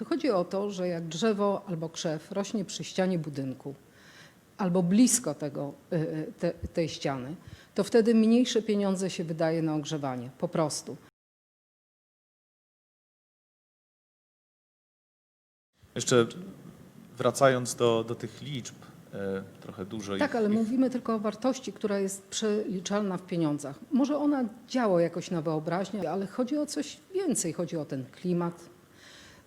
To chodzi o to, że jak drzewo albo krzew rośnie przy ścianie budynku albo blisko tego, y, y, te, tej ściany, to wtedy mniejsze pieniądze się wydaje na ogrzewanie. Po prostu. Jeszcze wracając do, do tych liczb, e, trochę dużo Tak, ich, ale ich mówimy tylko o wartości, która jest przeliczalna w pieniądzach. Może ona działa jakoś na wyobraźnię, ale chodzi o coś więcej. Chodzi o ten klimat.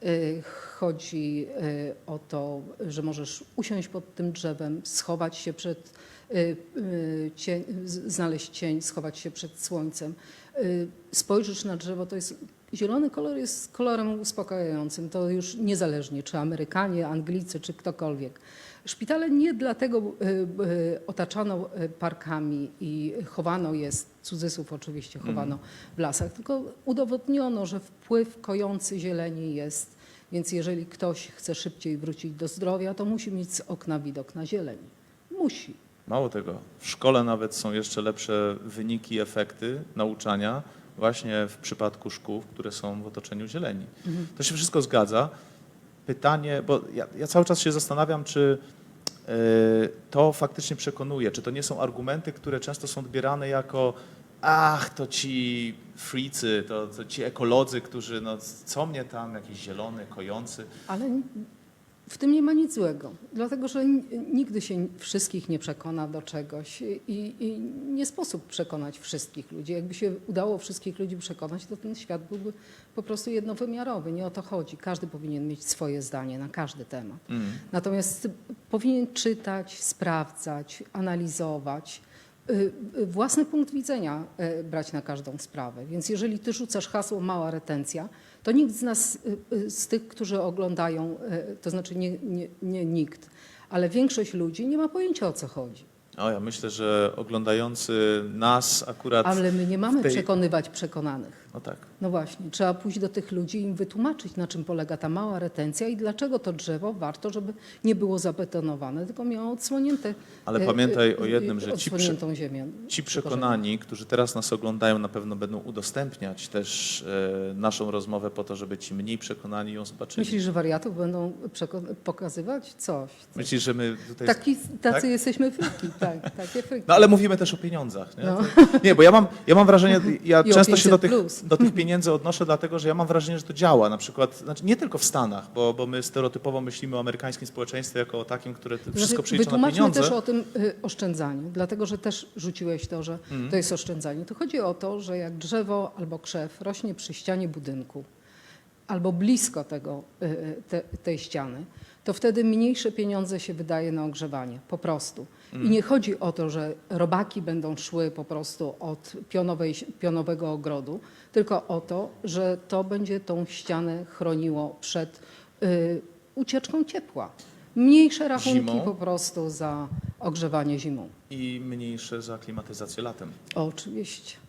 Y, Chodzi y, o to, że możesz usiąść pod tym drzewem, schować się przed, y, cień, znaleźć cień, schować się przed słońcem. Spojrzysz na drzewo, to jest zielony kolor jest kolorem uspokajającym. To już niezależnie, czy Amerykanie, Anglicy, czy ktokolwiek. Szpitale nie dlatego y, y, otaczano y, parkami i chowano je, z cudzysłów oczywiście chowano w lasach, tylko udowodniono, że wpływ kojący zieleni jest. Więc jeżeli ktoś chce szybciej wrócić do zdrowia, to musi mieć z okna widok na zieleń. Musi. Mało tego, w szkole nawet są jeszcze lepsze wyniki, efekty nauczania właśnie w przypadku szkół, które są w otoczeniu zieleni. To się wszystko zgadza. Pytanie, bo ja, ja cały czas się zastanawiam, czy e, to faktycznie przekonuje, czy to nie są argumenty, które często są odbierane jako ach, to ci freacy, to, to ci ekolodzy, którzy, no co mnie tam, jakiś zielony, kojący. Ale w tym nie ma nic złego, dlatego że nigdy się wszystkich nie przekona do czegoś i, i nie sposób przekonać wszystkich ludzi. Jakby się udało wszystkich ludzi przekonać, to ten świat byłby po prostu jednowymiarowy. Nie o to chodzi. Każdy powinien mieć swoje zdanie na każdy temat. Mm. Natomiast powinien czytać, sprawdzać, analizować, własny punkt widzenia y, brać na każdą sprawę. Więc jeżeli ty rzucasz hasło mała retencja, to nikt z nas, y, y, z tych, którzy oglądają, y, to znaczy nie, nie, nie nikt, ale większość ludzi nie ma pojęcia o co chodzi. O, ja myślę, że oglądający nas akurat, Ale my nie mamy tej- przekonywać przekonanych. No tak, No właśnie, trzeba pójść do tych ludzi i im wytłumaczyć, na czym polega ta mała retencja i dlaczego to drzewo warto, żeby nie było zabetonowane, tylko miało odsłonięte. Ale e, pamiętaj e, o jednym, że ci odsłoniętą ziemię. Ci przekonani, którzy teraz nas oglądają, na pewno będą udostępniać też e, naszą rozmowę po to, żeby ci mniej przekonani ją zobaczyli. Myślisz, że wariatów będą pokazywać? Coś. Myślisz, że my tutaj... Taki, tacy tak? jesteśmy fryki, tak, takie fryki. No ale mówimy też o pieniądzach, nie? No. To- Nie, bo ja mam, ja mam wrażenie, ja I często się do 500 tych, plus. Do tych pieniędzy odnoszę, dlatego że ja mam wrażenie, że to działa. Na przykład, znaczy nie tylko w Stanach, bo, bo my stereotypowo myślimy o amerykańskim społeczeństwie jako o takim, które wszystko Znaczy, przelicza na pieniądze. też o tym y, oszczędzaniu, dlatego że też rzuciłeś to, że Mhm. to jest oszczędzanie. To chodzi o to, że jak drzewo albo krzew rośnie przy ścianie budynku albo blisko tego, y, y, te, tej ściany, to wtedy mniejsze pieniądze się wydaje na ogrzewanie, po prostu. I nie chodzi o to, że robaki będą szły po prostu od pionowej, pionowego ogrodu, tylko o to, że to będzie tą ścianę chroniło przed y, ucieczką ciepła. Mniejsze rachunki Zimą? po prostu za ogrzewanie zimą. I mniejsze za klimatyzację latem. Oczywiście.